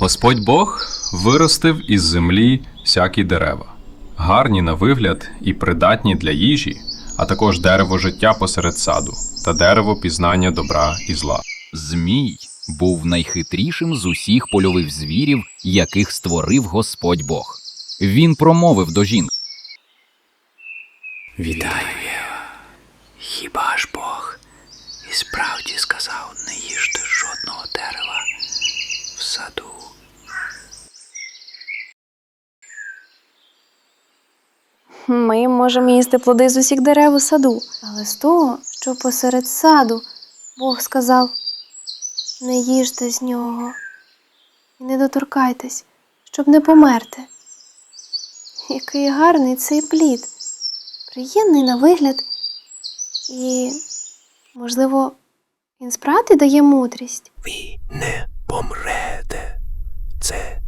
Господь Бог виростив із землі всякі дерева, гарні на вигляд і придатні для їжі, а також дерево життя посеред саду та дерево пізнання добра і зла. Змій був найхитрішим з усіх польових звірів, яких створив Господь Бог. Він промовив до жінки. Вітаю, Єва. Хіба ж Бог Ми можемо їсти плоди з усіх дерев у саду, але з того, що посеред саду, Бог сказав: не їжте з нього і не доторкайтесь, щоб не померти. Який гарний цей плід, приємний на вигляд, і, можливо, він справді дає мудрість. Ви не помрете. Це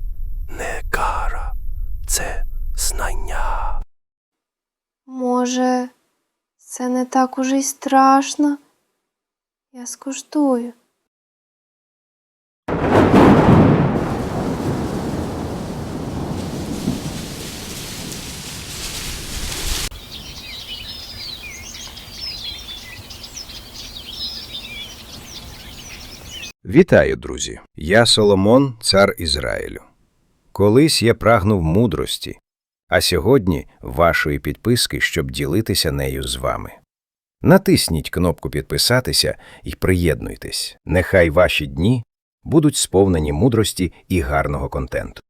не кара, це знання. Може, це не так уже й страшно. Я скуштую. Вітаю, друзі! Я Соломон, цар Ізраїлю. Колись я прагнув мудрості, а сьогодні вашої підписки, щоб ділитися нею з вами. Натисніть кнопку підписатися і приєднуйтесь. Нехай ваші дні будуть сповнені мудрості і гарного контенту.